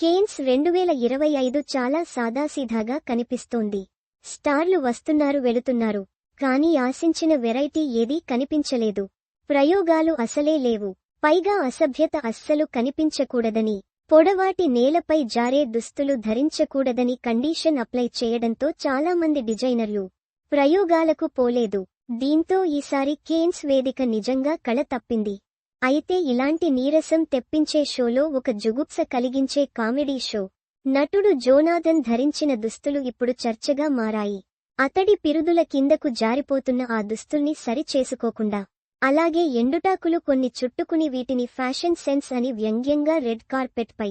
Cannes రెండు వేల ఇరవై ఐదు చాలా సాదాసీదాగా కనిపిస్తోంది. స్టార్లు వస్తున్నారు వెళుతున్నారు. కానీ ఆశించిన వెరైటీ ఏదీ కనిపించలేదు. ప్రయోగాలు అసలే లేవు. పైగా అసభ్యత అస్సలు కనిపించకూడదని పొడవాటి నేలపై జారే దుస్తులు ధరించకూడదని కండీషన్ అప్లై చేయడంతో చాలామంది డిజైనర్లు ప్రయోగాలకు పోలేదు. దీంతో ఈసారి కేన్స్ వేదిక నిజంగా కళ తప్పింది. అయితే ఇలాంటి నీరసం తెప్పించే షోలో ఒక జుగుప్స కలిగించే కామెడీ షో. నటుడు జోనాథన్ ధరించిన దుస్తులు ఇప్పుడు చర్చగా మారాయి. అతడి పిరుదుల కిందకు జారిపోతున్న ఆ దుస్తుల్ని సరిచేసుకోకుండా. అలాగే ఎండుటాకులు కొన్ని చుట్టుకుని వీటిని ఫ్యాషన్ సెన్స్ అని వ్యంగ్యంగా రెడ్ కార్పెట్ పై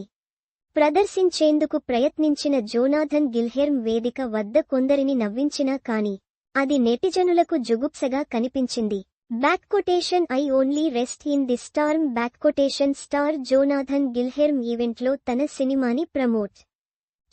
ప్రదర్శించేందుకు ప్రయత్నించిన జోనాథన్ గిల్హెర్మ్ వేదిక వద్ద కొందరిని నవ్వించినా కాని అది నెటిజనులకు జుగుప్సగా కనిపించింది. Back quotation I only rest in the storm back quotation star Jonathan Guilherme ఈవెంట్లో తన సినిమాని ప్రమోట్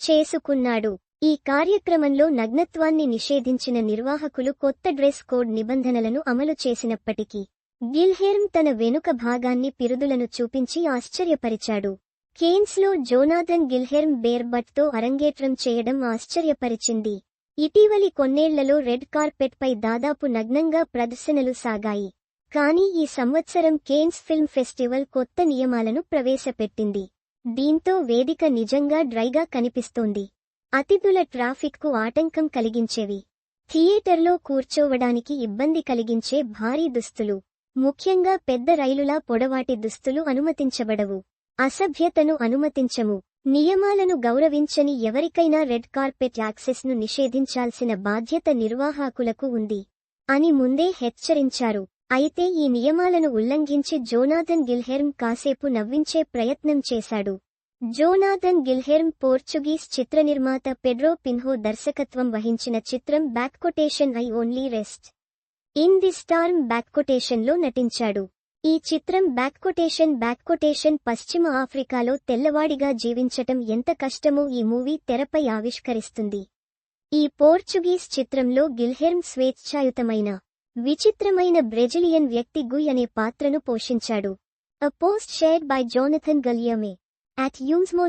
చేసుకున్నాడు. ఈ కార్యక్రమంలో నగ్నత్వాన్ని నిషేధించిన నిర్వాహకులు కొత్త డ్రెస్ కోడ్ నిబంధనలను అమలు చేసినప్పటికీ గిల్హెర్మ్ తన వెనుక భాగాన్ని పిరుదులను చూపించి ఆశ్చర్యపరిచాడు. కేన్స్లో జోనాథన్ గిల్హెర్మ్ బేర్బట్తో అరంగేట్రం చేయడం ఆశ్చర్యపరిచింది. ఇటీవలి కొన్నేళ్ళలో రెడ్ కార్పెట్పై దాదాపు నగ్నంగా ప్రదర్శనలు సాగాయి. కానీ ఈ సంవత్సరం కేన్స్ ఫిల్మ్ ఫెస్టివల్ కొత్త నియమాలను ప్రవేశపెట్టింది. దీంతో వేదిక నిజంగా డ్రైగా కనిపిస్తోంది. అతిథుల ట్రాఫిక్కు ఆటంకం కలిగించేవి. థియేటర్లో కూర్చోవడానికి ఇబ్బంది కలిగించే భారీ దుస్తులు. ముఖ్యంగా పెద్ద రైలులా పొడవాటి దుస్తులు అనుమతించబడవు. అసభ్యతను అనుమతించము. నియమాలను గౌరవించని ఎవరికైనా రెడ్ కార్పెట్ యాక్సెస్ను నిషేధించాల్సిన బాధ్యత నిర్వాహకులకు ఉంది అని ముందే హెచ్చరించారు. అయితే ఈ నియమాలను ఉల్లంఘించి జోనాథన్ గిల్హెర్మ్ కాసేపు నవ్వించే ప్రయత్నం చేశాడు. జోనాథన్ గిల్హెర్మ్ పోర్చుగీస్ చిత్ర నిర్మాత పెడ్రో పిన్హో దర్శకత్వం వహించిన చిత్రం back quotation I only rest. In the storm బ్యాక్కొటేషన్లో నటించాడు. ఈ చిత్రం బ్యాక్కొటేషన్ బ్యాక్కొటేషన్ పశ్చిమ ఆఫ్రికాలో తెల్లవాడిగా జీవించటం ఎంత కష్టమో ఈ మూవీ తెరపై ఆవిష్కరిస్తుంది. ఈ పోర్చుగీస్ చిత్రంలో గిల్హెర్మ్ స్వేచ్ఛాయుతమైన విచిత్రమైన బ్రెజిలియన్ వ్యక్తి గుయ్ అనే పాత్రను పోషించాడు. A post shared by Jonathan Guillaume at Yumsmo